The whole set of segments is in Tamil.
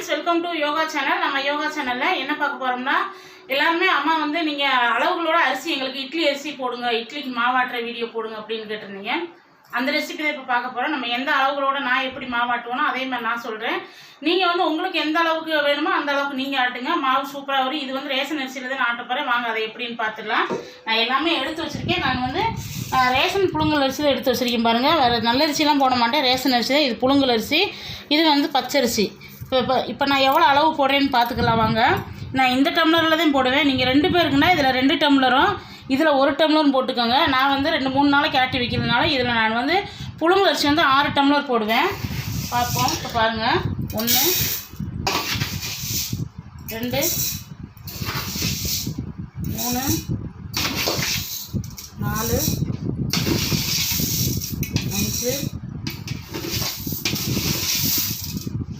Friends welcome to yoga channel நம்ம யோகா சேனலில் என்ன பார்க்க போகிறோம்னா எல்லாருமே அம்மா வந்து நீங்கள் அளவுகளோட அரிசி எங்களுக்கு இட்லி அரிசி போடுங்க இட்லிக்கு மாவாட்டுற வீடியோ போடுங்க அப்படின்னு கேட்டிருந்தீங்க. அந்த ரெசிபி தான் இப்போ பார்க்க போகிறோம் நம்ம எந்த அளவுகளோட நான் எப்படி மாவாட்டுவோனோ அதே மாதிரி நான் சொல்கிறேன் நீங்கள் வந்து உங்களுக்கு எந்த அளவுக்கு வேணுமோ அந்த அளவுக்கு நீங்கள் ஆட்டுங்க. மாவு சூப்பராக வரும். இது வந்து ரேஷன் அரிசியில் தான் நான் ஆட்ட போகிறேன் வாங்க அதை எப்படின்னு பார்த்துடலாம். நான் எல்லாமே எடுத்து வச்சுருக்கேன். நான் வந்து ரேஷன் புழுங்கல் அரிசி தான் எடுத்து வச்சுருக்கேன் பாருங்கள் வேறு நல்ல அரிசிலாம் போட மாட்டேன். ரேஷன் அரிசி தான். இது புழுங்கல் அரிசி. இது வந்து பச்சரிசி. இப்போ இப்போ இப்போ நான் எவ்வளோ அளவு போடுறேன்னு பார்த்துக்கலாம் வாங்க. நான் இந்த டம்ளரில் தான் போடுவேன். நீங்கள் ரெண்டு பேருக்குன்னா இதில் ரெண்டு டம்ளரும் இதில் ஒரு டம்ளரும் போட்டுக்கோங்க. நான் வந்து ரெண்டு மூணு நாளைக்கு ஆட்டி வைக்கிறதுனால இதில் நான் வந்து புழுங்கு அரிசி வந்து ஆறு டம்ளர் போடுவேன். பார்ப்போம். இப்போ பாருங்கள் ஒன்று ரெண்டு மூணு நாலு அஞ்சு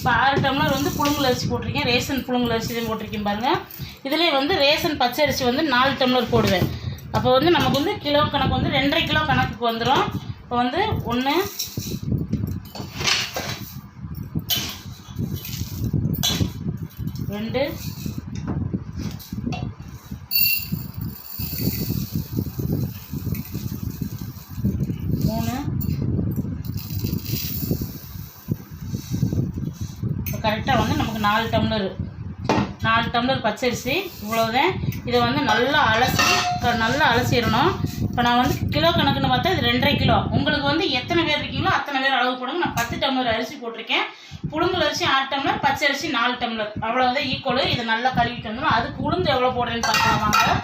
இப்போ ஆறு டம்ளர் வந்து புழுங்கல் அரிசி போட்டிருக்கேன். ரேஷன் புழுங்கல் அரிசி போட்டிருக்கேன் பாருங்கள் இதிலே வந்து ரேஷன் பச்சை அரிசி வந்து நாலு டம்ளர் போடுவேன். அப்போ வந்து நமக்கு வந்து கிலோ கணக்கு வந்து ரெண்டரை கிலோ கணக்குக்கு வந்துடும் இப்போ வந்து ஒன்று ரெண்டு மூணு இப்போ கரெக்டாக வந்து நமக்கு நாலு டம்ளர். நாலு டம்ளர் பச்சரிசி இவ்வளோதான் இதை வந்து நல்லா அலசி நல்லா அலசிடணும். இப்போ நான் வந்து கிலோ கணக்குன்னு பார்த்தா இது ரெண்டரை கிலோ. உங்களுக்கு வந்து எத்தனை பேர் இருக்கீங்களோ அத்தனை பேர் அளவு போடுங்க. நான் பத்து டம்ளர் அரிசி போட்டிருக்கேன். புழுங்கல் அரிசி ஆறு டம்ளர் பச்சை அரிசி நாலு டம்ளர். அவ்வளோதான் ஈக்குவலு இதை நல்லா கழுவிட்டு வந்துடும் அதுக்கு உளுந்து எவ்வளோ போடுறேன்னு பார்க்கலாம் வாங்க.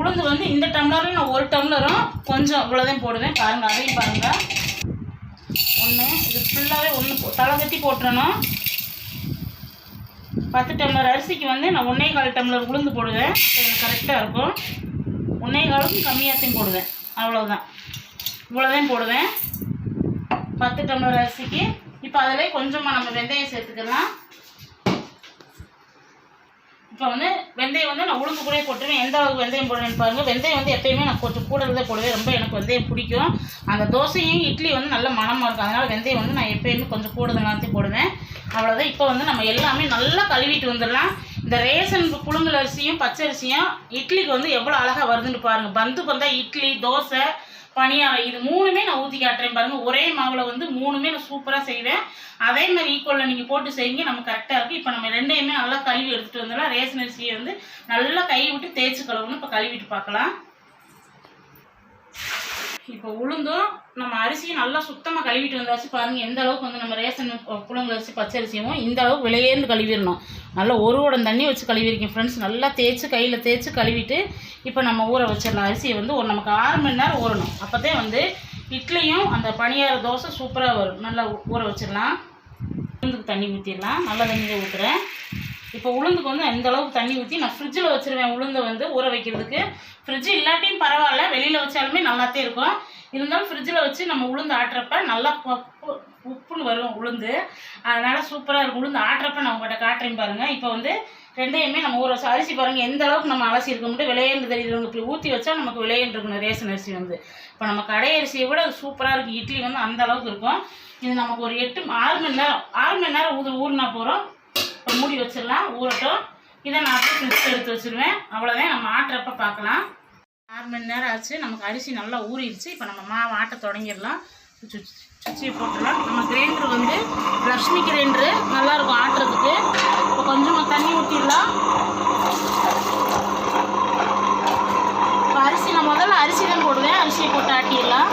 உளுந்து வந்து இந்த டம்ளரில் நான் ஒரு டம்ளரும் கொஞ்சம் இவ்வளோதான் போடுவேன். பாருங்கள் அதையும் பாருங்கள் ஒன்று இது ஃபுல்லாகவே ஒன்று தலை கட்டி போட்டுறணும். பத்து டம்ளர் அரிசிக்கு வந்து நான் ஒன்றே கால் டம்ளர் உளுந்து போடுவேன். எனக்கு கரெக்டாக இருக்கும். ஒன்றே காலுக்கும் கம்மியாகத்தையும் போடுவேன். அவ்வளோதான் இவ்வளோதான் போடுவேன். பத்து டம்ளர் அரிசிக்கு. இப்போ அதில் கொஞ்சமாக நம்ம வெந்தயம் சேர்த்துக்கலாம். இப்போ வந்து வெந்தயம் வந்து நான் உளுந்து கூட போட்டுருவேன். எந்த அளவுக்கு வெந்தயம் போடுறேன்னு பாருங்கள் வெந்தயம் வந்து எப்பயுமே நான் கொஞ்சம் கூட இருந்தே போடுவேன் ரொம்ப எனக்கு வெந்தயம் பிடிக்கும். அந்த தோசையும் இட்லி வந்து நல்ல மணமாக இருக்கும். அதனால் வெந்தயம் வந்து நான் எப்பயுமே கொஞ்சம் கூடுதலாக போடுவேன். அவ்வளோதான் இப்போ வந்து நம்ம எல்லாமே நல்லா கழுவிட்டு வந்துடலாம். இந்த ரேஷன் புழுங்கல் அரிசியும் பச்சை அரிசியும் இட்லிக்கு வந்து எவ்வளோ அழகாக வருதுன்னு பாருங்கள் பந்து பந்தா இட்லி தோசை பனியா இது மூணுமே நான் ஊற்றி காட்டுறேன் பாருங்கள் ஒரே மாவில் வந்து மூணுமே நான் சூப்பராக செய்வேன். அதே மாதிரி ஈக்குவலில் நீங்கள் போட்டு செய்யுங்க நம்ம கரெக்டாக இருக்கும். இப்போ நம்ம கழுவி எடுத்துகிட்டு வந்தோம்னா ரேஷன் அரிசியை வந்து நல்லா கை விட்டு தேய்ச்சி கழுவணும் இப்போ கழுவிட்டு பார்க்கலாம். இப்போ உளுந்தும் நம்ம அரிசியும் நல்லா சுத்தமாக கழுவிட்டு வந்தாச்சு பாருங்கள் எந்த அளவுக்கு வந்து நம்ம ரேஷன் புழுங்கல் அரிசி பச்சை அரிசியும் இந்த அளவுக்கு விலையேந்து கழுவிடணும். நல்லா ஒரு உடம் தண்ணி வச்சு கழுவிருக்கேன் ஃப்ரெண்ட்ஸ் நல்லா தேய்ச்சி கையில் தேய்ச்சி கழுவிட்டு இப்போ நம்ம ஊற வச்சிடலாம். அரிசியை வந்து ஒரு நமக்கு ஆறு மணி நேரம் ஊறணும். அப்போதே வந்து இட்லியும் அந்த பனியார தோசை சூப்பராக வரும். நல்லா ஊற வச்சிடலாம். உளுந்துக்கு தண்ணி ஊற்றிடலாம் நல்லா தண்ணியை ஊற்றுறேன் இப்போ உளுந்துக்கு வந்து இந்த அளவுக்கு தண்ணி ஊற்றி நான் ஃப்ரிட்ஜில் வச்சுருவேன் உளுந்தை வந்து ஊற வைக்கிறதுக்கு. ஃப்ரிட்ஜ் இல்லாட்டியும் பரவாயில்ல வெளியில் வச்சாலுமே நல்லாத்தே இருக்கும். இருந்தாலும் ஃப்ரிட்ஜில் வச்சு நம்ம உளுந்து ஆட்டுறப்ப நல்லா பப்பு உப்புன்னு வரும் உளுந்து. அதனால் சூப்பராக இருக்கும். உளுந்து ஆட்டுறப்ப நான் உங்கள்கிட்ட காட்டுறேன் பாருங்கள் இப்போ வந்து ரெண்டையுமே நம்ம ஊற வச்சு அரிசி பாருங்கள் எந்த அளவுக்கு நம்ம அலசி இருக்க முடியும் விளையன்று தெரியுது. இப்படி ஊற்றி வச்சா நமக்கு விளையன்று இருக்கணும் ரேஷன் அரிசி வந்து. இப்போ நம்ம கடை அரிசியை விட அது சூப்பராக இருக்கும். இட்லி வந்து அந்த அளவுக்கு இருக்கும். இது நமக்கு ஒரு எட்டு ஆறு மணி நேரம் ஆறு மணி நேரம் ஊது ஊறினா போகிறோம் இப்போ மூடி வச்சிடலாம் ஊறட்டும். இதை நான் அப்படியே ஃப்ரிட்ஜ் எடுத்து வச்சிருவேன். அவ்வளோதான். நம்ம ஆட்டுறப்ப பார்க்கலாம். ஆறு மணி நேரம் ஆச்சு. நமக்கு அரிசி நல்லா ஊறிடுச்சு. இப்போ நம்ம மாவு ஆட்ட தொடங்கிடலாம். சுச்சியை போட்டுடலாம். நம்ம கிரைண்டர் வந்து லக்ஷ்மி கிரைண்டரு நல்லாயிருக்கும் ஆட்டுறதுக்கு. இப்போ கொஞ்சமாக தண்ணி ஊற்றிடலாம் இப்போ அரிசி நான் முதல்ல அரிசி தான் போடுவேன். அரிசியை போட்டு ஆட்டிடலாம்.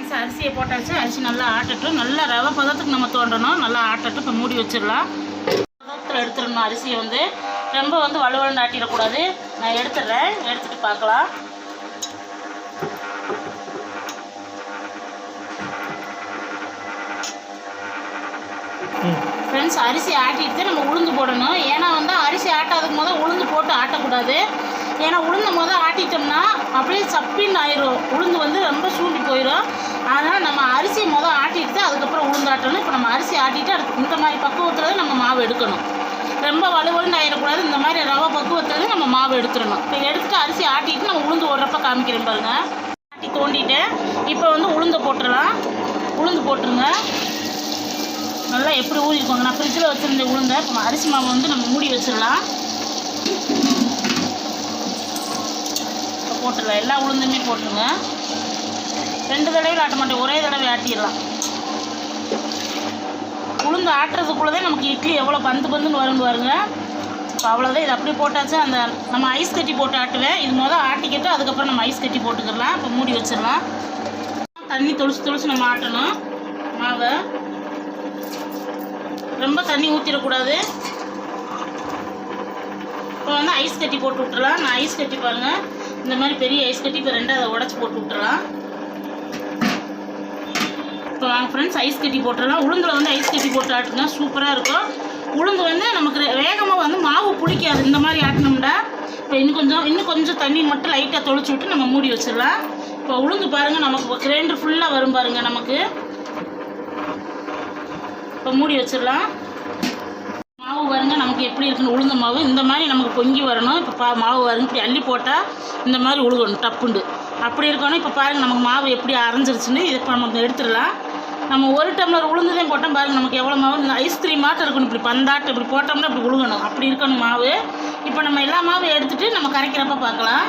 ஃப்ரெண்ட்ஸ் அரிசியை போட்டாச்சு. அரிசி நல்லா ஆட்டட்டும். நல்லா ரவை பதத்துக்கு நம்ம தோண்டணும். நல்லா ஆட்டட்டும். இப்போ மூடி வச்சிடலாம். பதத்தில் எடுத்துடணும் அரிசியை வந்து. ரொம்ப வந்து வலுவலுன்னு ஆட்டிடக்கூடாது. நான் எடுத்துடுறேன். எடுத்துட்டு பார்க்கலாம். ஃப்ரெண்ட்ஸ் அரிசி ஆட்டிட்டு நம்ம உளுந்து போடணும். ஏன்னா வந்து அரிசி ஆட்டாததுக்கு முதல் உளுந்து போட்டு ஆட்டக்கூடாது. ஏன்னா உளுந்த முதல் ஆட்டிட்டோம்னா அப்படியே சப்பின்னு ஆயிரும். உளுந்து வந்து ரொம்ப சூண்டி போயிடும் அதனால் நம்ம அரிசி முதல் ஆட்டிட்டு அதுக்கப்புறம் உளுந்து ஆட்டணும் இப்போ நம்ம அரிசி ஆட்டிட்டு அடுத்து இந்த மாதிரி பக்குவத்தில் நம்ம மாவு எடுக்கணும். ரொம்ப வலுவலுன்னு ஆயிடக்கூடாது. இந்த மாதிரி ரவை பக்குவத்தில் நம்ம மாவு எடுத்துடணும். இப்போ எடுத்துகிட்டு அரிசி ஆட்டிட்டு நம்ம உளுந்து ஓடுறப்ப காமிக்கிறேன் பாருங்கள் ஆட்டி தோண்டிட்டேன் இப்போ வந்து உளுந்து போட்டுடலாம். உளுந்து போட்டுருங்க. நல்லா எப்படி ஊறிக்கோங்க. நான் ஃப்ரிட்ஜில் வச்சுருந்த உளுந்தை இப்போ அரிசி மாவு வந்து நம்ம மூடி வச்சிடலாம். இப்போ போட்டுடலாம். எல்லா உளுந்துமே போட்டுருங்க. ரெண்டு தடவை ஆட்ட மாட்டேன் ஒரே தடவை ஆட்டிடலாம். உளுந்து ஆட்டுறதுக்குள்ளதே நமக்கு இட்லி எவ்வளோ பந்து பந்துன்னு வரும்னு பாருங்க. இப்போ அவ்வளோதான் இது அப்படி போட்டாச்சு அந்த நம்ம ஐஸ் கட்டி போட்டு ஆட்டுவேன். இது மொதல் ஆட்டிக்கிட்டு அதுக்கப்புறம் நம்ம ஐஸ் கட்டி போட்டுக்கிடலாம். இப்போ மூடி வச்சிடலாம். தண்ணி தொளிச்சு தொளிச்சு நம்ம ஆட்டணும். மாவை. ரொம்ப தண்ணி ஊற்றிடக்கூடாது இப்போ வந்து ஐஸ் கட்டி போட்டு விட்டுறலாம் நான் ஐஸ் கட்டி பாருங்கள் இந்த மாதிரி பெரிய ஐஸ் கட்டி இப்போ ரெண்டு அதை உடச்சி போட்டு விட்டுறலாம் இப்போ வாங்க ஃப்ரெண்ட்ஸ் ஐஸ் கட்டி போட்டுடலாம். உளுந்தில் வந்து ஐஸ் கட்டி போட்டு ஆட்டுங்க சூப்பராக இருக்கும். உளுந்து வந்து நமக்கு வேகமாக வந்து மாவு பிடிக்காது இந்த மாதிரி ஆட்டினோம்னா இப்போ இன்னும் கொஞ்சம் இன்னும் கொஞ்சம் தண்ணி மட்டும் லைட்டாக தொளிச்சு விட்டு நம்ம மூடி வச்சிடலாம். இப்போ உளுந்து பாருங்கள் நமக்கு கிரைண்டர் ஃபுல்லாக வரும் பாருங்கள் நமக்கு. இப்போ மூடி வச்சிடலாம். மாவு பாருங்க நமக்கு எப்படி இருக்குன்னு உளுந்த மாவு. இந்த மாதிரி நமக்கு பொங்கி வரணும். இப்போ பா மாவு வருங்க இப்படி அள்ளி போட்டால் இந்த மாதிரி உழுகணும் டப்புண்டு. அப்படி இருக்கணும். இப்போ பாருங்கள் நமக்கு மாவு எப்படி அரைஞ்சிருச்சுன்னு இதை இப்போ நம்ம எடுத்துடலாம். நம்ம ஒரு டம்ளர் உளுந்துதான் போட்டோம் பாருங்க நமக்கு எவ்வளோ மாவு? இந்த ஐஸ்கிரீம் மாட்டம் இருக்கணும் இப்படி பந்தாட்டு இப்படி போட்டோம்னா இப்படி உழுகணும். அப்படி இருக்கணும் மாவு. இப்போ நம்ம எல்லா மாவும் எடுத்துகிட்டு நம்ம கரைக்கிறப்ப பார்க்கலாம்.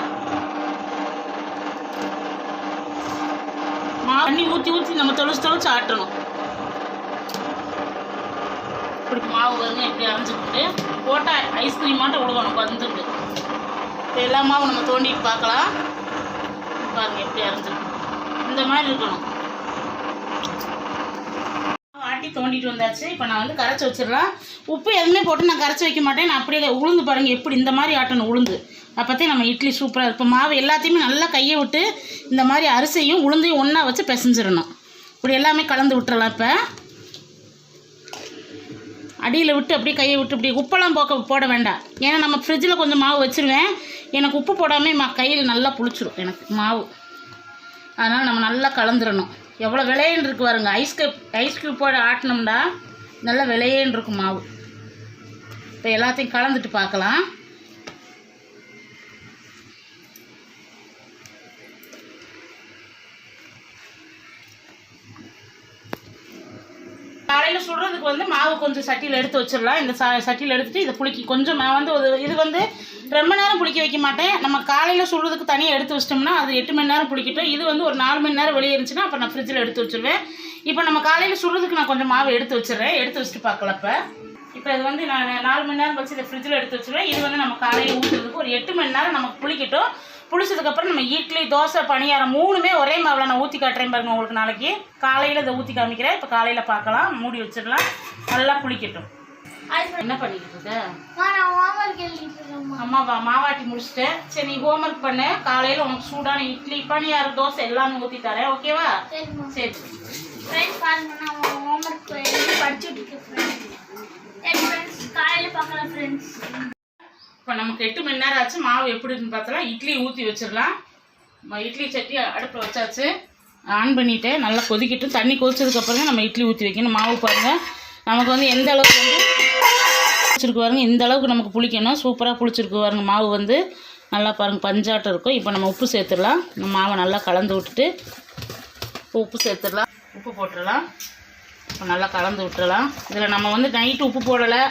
மாவு தண்ணி ஊற்றி ஊற்றி நம்ம தொளிச்சு தொளிச்சு ஆட்டணும். இப்படி மாவு வருங்க இப்படி அரைஞ்சிக்கிட்டு போட்டால் ஐஸ்கிரீம் மாட்டம் உழுகணும் வந்துட்டு இப்போ எல்லா மாவும் நம்ம தோண்டிட்டு பார்க்கலாம். பாருங்க எப்படி அரைஞ்சிருக்கு இந்த மாதிரி இருக்கணும். ஆட்டி தோண்டிட்டு வந்தாச்சு. இப்போ நான் வந்து கரைச்சி வச்சிடலாம் உப்பு எதுவுமே போட்டு நான் கரைச்சி வைக்க மாட்டேன். நான் அப்படியே உளுந்து பாருங்கள் எப்படி இந்த மாதிரி ஆட்டணும் உளுந்து. அப்போத்தே நம்ம இட்லி சூப்பராக இருக்கும். மாவு எல்லாத்தையுமே நல்லா கையை விட்டு இந்த மாதிரி அரிசியும் உளுந்தையும் ஒன்றா வச்சு பிசைஞ்சிடணும். இப்படி எல்லாமே கலந்து விட்டுறலாம் இப்போ. அடியில் விட்டு அப்படியே கையை விட்டு இப்படி உப்பெல்லாம் போக்க போட வேண்டாம். ஏன்னா நம்ம ஃப்ரிட்ஜில் கொஞ்சம் மாவு வச்சுருவேன். எனக்கு உப்பு போடாமல் மா கையில் நல்லா புளிச்சிடும் எனக்கு மாவு. அதனால் நம்ம நல்லா கலந்துடணும். எவ்வளோ விளையன்னு இருக்கு பாருங்க. ஐஸ் கப் ஐஸ் க்யூப் போட ஆட்டினோம்னா நல்லா விளையேன்னு இருக்கும் மாவு. இப்போ எல்லாத்தையும் கலந்துட்டு பார்க்கலாம். காலையில் சுடுறதுக்கு வந்து மாவு கொஞ்சம் சட்டியில் எடுத்து வச்சிடலாம். இந்த சட்டியில் எடுத்துட்டு இதை புளிக்கி கொஞ்சம் நான் வந்து ஒரு இது வந்து ரொம்ப நேரம் புளிக்க வைக்க மாட்டேன். நம்ம காலையில் சுடுறதுக்கு தனியாக எடுத்து வச்சிட்டோம்னா அது எட்டு மணி நேரம் புளிக்கட்டும். இது வந்து ஒரு நாலு மணி நேரம் வெளியே இருந்துச்சுன்னா அப்போ நான் ஃப்ரிட்ஜில் எடுத்து வச்சுருவேன். இப்போ நம்ம காலையில் சுடுறதுக்கு நான் கொஞ்சம் மாவு எடுத்து வச்சிடுறேன். எடுத்து வச்சுட்டு பார்க்கலாம் இப்போ. இப்போ இது வந்து நான் நாலு மணி நேரம் கழிச்சு இதை ஃப்ரிட்ஜில் எடுத்து வச்சுருவேன் இது வந்து நம்ம காலையில் ஊற்றுறதுக்கு ஒரு எட்டு மணி நேரம் நமக்கு புளிக்கட்டும். புளிச்சதுக்கப்புறம் நம்ம இட்லி தோசை பணியாரம் மூணுமே ஒரே மாவில் நான் ஊற்றி காட்டுறேன் பாருங்க உங்களுக்கு நாளைக்கு. காலையில் இதை ஊற்றி காமிக்கிறேன். இப்போ காலையில் பார்க்கலாம். மூடி வச்சிடலாம். நல்லா புளிக்கட்டும். என்ன பண்ணிக்கிட்டு இருக்க? நான் ஹோம்ஒர்க் எழுதிட்டு இருக்கேம்மா. அம்மா வா மாவாட்டி முடிச்சிட்டேன் சரி நீ ஹோம்ஒர்க் பண்ணு. காலையில் உனக்கு சூடான இட்லி பணியாரம் தோசை எல்லாமே ஊற்றி தரேன். ஓகேவா சரி. ஃப்ரெண்ட்ஸ் பாருங்க நான் ஹோம்ஒர்க் படிச்சுட்டு இருக்கேன் ஃப்ரெண்ட்ஸ் காலையில் பார்க்கலாம் ஃப்ரெண்ட்ஸ் இப்போ நமக்கு எட்டு மணி நேரம் ஆச்சு. மாவு எப்படி இருக்குன்னு பார்த்தலாம் இட்லி ஊற்றி வச்சிடலாம். இட்லி சட்டி அடுப்பில் வச்சாச்சு. ஆன் பண்ணிவிட்டு நல்லா கொதிக்கட்டும். தண்ணி கொதிச்சதுக்கப்புறம் நம்ம இட்லி ஊற்றி வைக்கணும். மாவு பாருங்கள் நமக்கு வந்து எந்த அளவுக்கு வந்து புளிச்சிருக்கு பாருங்க. இந்த அளவுக்கு நமக்கு புளிக்கணும். சூப்பராக புளிச்சிருக்கு பாருங்க. மாவு வந்து நல்லா பாருங்கள் பஞ்சாட்டம் இருக்கும். இப்போ நம்ம உப்பு சேர்த்துடலாம். நம்ம மாவை நல்லா கலந்து விட்டுட்டு உப்பு சேர்த்துடலாம். உப்பு போட்டுடலாம். இப்போ நல்லா கலந்து விட்டுடலாம். இதில் நம்ம வந்து நைட்டு உப்பு போடலை.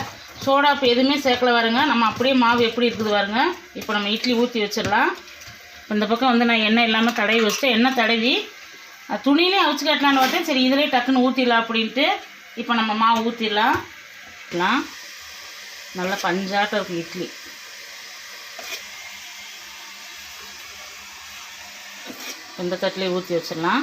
சோடா இப்போ எதுவுமே சேர்க்கல வருங்க நம்ம அப்படியே மாவு எப்படி இருக்குது பாருங்க. இப்போ நம்ம இட்லி ஊற்றி வச்சிடலாம். இந்த பக்கம் வந்து நான் எண்ணெய் இல்லாமல் தடவி வச்சுட்டு எண்ணெய் தடவி. துணியிலே அவிச்சு கட்டலான்னு பார்த்தேன். சரி இதிலே டக்குன்னு ஊற்றிடலாம் அப்படின்ட்டு இப்போ நம்ம மாவு ஊற்றிடலாம் ஊற்றலாம். நல்லா பஞ்சாட்டம் இருக்கும் இட்லி. இந்த தட்டிலே ஊற்றி வச்சிடலாம்.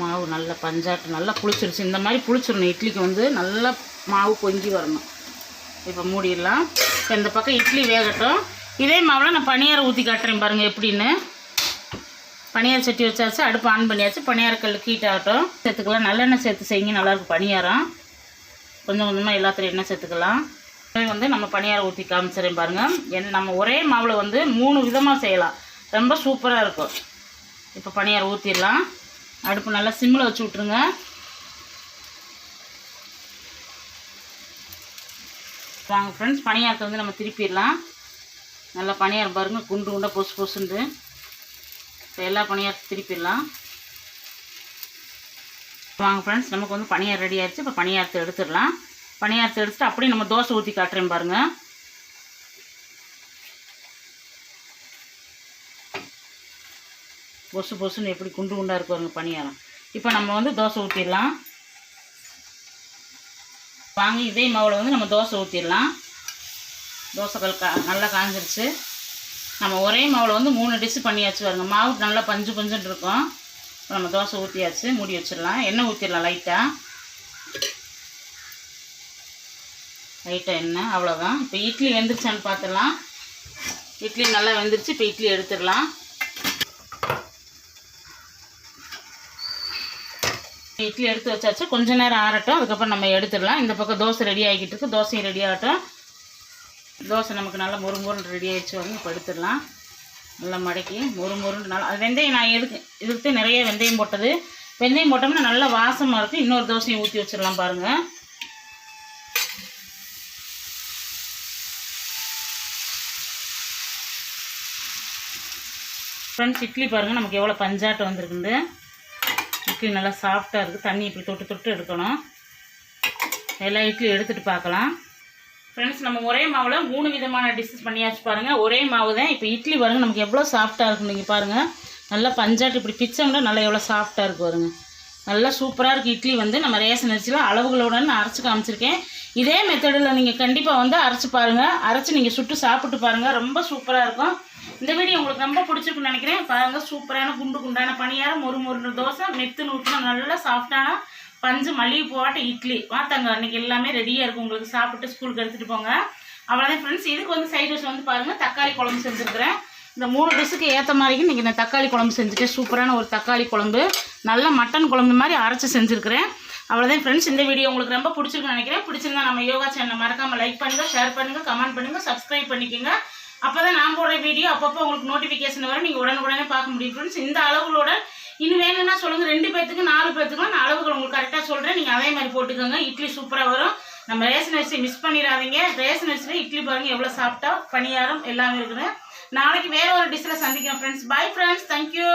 மாவு நல்லா பஞ்சாட்டம் நல்லா புளிச்சிருச்சு. இந்த மாதிரி புளிச்சிடணும். இட்லிக்கு வந்து நல்லா மாவு பொங்கி வரணும். இப்போ மூடிடலாம். இந்த பக்கம் இட்லி வேகட்டும். இதே மாவில் நான் பனியாரம் ஊற்றி காட்டுறேன் பாருங்கள் எப்படின்னு. பணியார் செட்டி வச்சாச்சு அடுப்பு ஆன் பண்ணியாச்சு. பணியாரக்கல் கீட்டாகட்டும். சேர்த்துக்கலாம். நல்லெண்ணெய் சேர்த்து செய்யுங்க நல்லாயிருக்கும் பணியாரம் கொஞ்சம் கொஞ்சமாக எல்லாத்துலையும் எண்ணெய் சேர்த்துக்கலாம். வந்து நம்ம பணியாரம் ஊற்றி காமிச்சிடறேன் பாருங்கள் என் நம்ம ஒரே மாவில் வந்து மூணு விதமாக செய்யலாம். ரொம்ப சூப்பராக இருக்கும். இப்போ பணியாரம் ஊற்றிடலாம் அடுப்பு நல்லா சிம்மில் வச்சு விட்ருங்க வாங்க ஃப்ரெண்ட்ஸ் பணியாரத்தை வந்து நம்ம திருப்பிடலாம். நல்லா பணியாரம் பாருங்கள் குண்டு குண்டாக பொசு பொசுண்டு எல்லா பணியாரத்தை திருப்பிடலாம். வாங்க ஃப்ரெண்ட்ஸ் நமக்கு வந்து பணியார் ரெடி ஆயிடுச்சு. இப்போ பணியாரத்தை எடுத்துடலாம். பணியாரத்தை எடுத்துட்டு அப்படியே நம்ம தோசை ஊற்றி காட்டுறேன் பாருங்கள் பொசு பொசுன்னு எப்படி குண்டு குண்டாக இருக்கு பாருங்க பணியாரம். இப்போ நம்ம வந்து தோசை ஊற்றிடலாம் வாங்கி இதே மாவில் வந்து நம்ம தோசை ஊற்றிடலாம் தோசைகள் கா நல்லா காஞ்சிருச்சு. நம்ம ஒரே மாவில் வந்து மூணு டிஷ்ஷு பண்ணியாச்சு வருங்க மாவு நல்லா பஞ்சு பஞ்சுன்னு இருக்கும். இப்போ நம்ம தோசை ஊற்றியாச்சு மூடி வச்சிடலாம். எண்ணெய் ஊற்றிடலாம் லைட்டாக லைட்டாக எண்ணெய். அவ்வளோதான் இப்போ இட்லி வெந்துருச்சான்னு பார்த்துடலாம் இட்லி நல்லா வெந்துருச்சு. இப்போ இட்லி எடுத்துடலாம். இட்லி எடுத்து வச்சாச்சு. கொஞ்ச நேரம் ஆறட்டும். அதுக்கப்புறம் நம்ம எடுத்துடலாம். இந்த பக்கம் தோசை ரெடி ஆகிக்கிட்டு இருக்கு. தோசையும் ரெடி ஆகட்டும். தோசை நமக்கு நல்லா மொறு மொறுன்னு ரெடி ஆகிடுச்சு வந்து இப்போ எடுத்துடலாம். நல்லா மடக்கி மொறு மொறுன்னு நல்லா அது வெந்தயம் நான் எதுக்கு இதுக்கு நிறைய வெந்தயம் போட்டது. வெந்தயம் போட்டோம்னா நல்லா வாசமாக இருக்கும். இன்னொரு தோசையும் ஊற்றி வச்சிடலாம் பாருங்கள் ஃப்ரெண்ட்ஸ் இட்லி பாருங்கள் நமக்கு எவ்வளோ பஞ்சாட்டம் வந்திருக்குண்டு. இட்லி நல்லா சாஃப்டாக இருக்குது தண்ணி இப்படி தொட்டு தொட்டு எடுக்கணும். எல்லா இட்லியும் எடுத்துகிட்டு பார்க்கலாம். ஃப்ரெண்ட்ஸ் நம்ம ஒரே மாவில் மூணு விதமான டிஷ்ஷஸ் பண்ணியாச்சு பாருங்கள் ஒரே மாவு தான் இப்போ இட்லி பாருங்கள் நமக்கு எவ்வளோ சாஃப்டாக இருக்கும் நீங்கள் பாருங்கள் நல்லா பஞ்சாட்டு இப்படி பிச்சோம்னா நல்லா எவ்வளோ சாஃப்டாக இருக்கும் பாருங்கள் நல்லா சூப்பராக இருக்குது இட்லி வந்து. நம்ம ரேஷன் அரிசியில் அளவுகளோட நான் அரைச்சி காமிச்சிருக்கேன். இதே மெத்தடில் நீங்கள் கண்டிப்பாக வந்து அரைச்சி பாருங்கள் அரைச்சி நீங்கள் சுட்டு சாப்பிட்டு பாருங்கள் ரொம்ப சூப்பராக இருக்கும். இந்த வீடியோ உங்களுக்கு ரொம்ப பிடிச்சிருக்குன்னு நினைக்கிறேன். பாருங்கள் சூப்பரான குண்டு குண்டான பணியாரம் ஒரு முருண்டு தோசை மெத்து நூற்றுனா நல்லா சாஃப்டான பஞ்சு மல்லிகை போட்ட இட்லி. வாத்தாங்க அன்றைக்கி எல்லாமே ரெடியாக இருக்கும். உங்களுக்கு சாப்பிட்டு ஸ்கூலுக்கு எடுத்துகிட்டு போங்க. அவ்வளோதான் ஃப்ரெண்ட்ஸ் இதுக்கு வந்து சைட் டிஷ் வந்து பாருங்கள் தக்காளி குழம்பு செஞ்சுருக்கிறேன். இந்த மூணு டிஷ்ஷுக்கு ஏற்ற மாதிரி இன்றைக்கி நான் தக்காளி குழம்பு செஞ்சுட்டேன் சூப்பரான ஒரு தக்காளி குழம்பு நல்ல மட்டன் குழம்பு மாதிரி அரைச்சி செஞ்சுருக்கிறேன். அவ்வளோதான் ஃப்ரெண்ட்ஸ் இந்த வீடியோ உங்களுக்கு ரொம்ப பிடிச்சிருக்குன்னு நினைக்கிறேன். பிடிச்சிருந்தா நம்ம யோகா சேனலை மறக்காமல் லைக் பண்ணுங்கள் ஷேர் பண்ணுங்கள் கமெண்ட் பண்ணுங்கள் சப்ஸ்கிரைப் பண்ணிக்கோங்க. அப்போ தான் நான் போடுற வீடியோ அப்பப்போ உங்களுக்கு நோட்டிஃபிகேஷன் வரும். நீங்கள் உடனுக்குடனே பார்க்க முடியும் ஃப்ரெண்ட்ஸ் இந்த அளவுகளோட இன்னும் வேணும்னா சொல்லுங்கள் ரெண்டு பேர்த்துக்கு நாலு பேர்த்துக்கு நான் அளவுகள் உங்களுக்கு கரெக்டாக சொல்கிறேன் நீங்கள் அதே மாதிரி போட்டுக்கோங்க. இட்லி சூப்பராக வரும். நம்ம ரேஷன் அரிசி மிஸ் பண்ணிடாதீங்க. ரேஷன் அரிசியில் இட்லி பாருங்கள் எவ்வளோ சாப்பிட்டா பணியாரம் எல்லாமே இருக்குது. நாளைக்கு வேற ஒரு டிஷ்ஷில் சந்திக்கிறேன் ஃப்ரெண்ட்ஸ் பை ஃப்ரெண்ட்ஸ் தேங்க்யூ